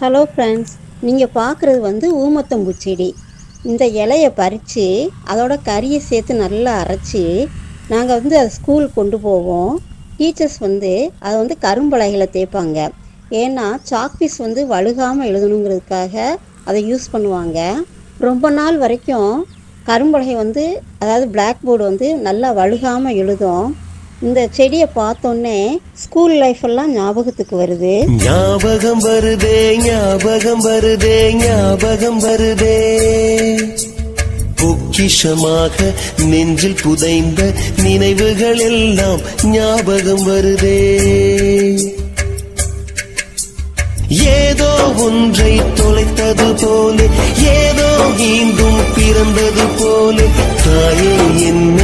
Hello friends நீங்கள் பார்க்குறது வந்து ஊமத்தம்பூ செடி இந்த இலையை பறித்து அதோட கறியை சேர்த்து நல்லா அரைச்சி நாங்கள் வந்து அதை ஸ்கூல் கொண்டு போவோம். டீச்சர்ஸ் வந்து அதை வந்து கரும்பலகையில் தேய்ப்பாங்க. ஏன்னா சாக்பீஸ் வந்து வழுகாமல் எழுதணுங்கிறதுக்காக அதை யூஸ் பண்ணுவாங்க. ரொம்ப நாள் வரைக்கும் கரும்பலகை வந்து அதாவது பிளாக் போர்டு வந்து நல்லா வழுகாமல் எழுதும். இந்த செடியை பார்த்தோன்னே ஸ்கூல் லைஃப் எல்லாம் ஞாபகத்துக்கு வருது. ஞாபகம் வருதே ஞாபகம் வருதே ஞாபகம் வருதே. பொக்கிஷமாக நெஞ்சில் புதைந்த நினைவுகள் எல்லாம் ஞாபகம் வருதே. ஏதோ ஒன்றை தொலைத்தது போல ஏதோ மீண்டும் பிறந்தது போல தாயே என்னை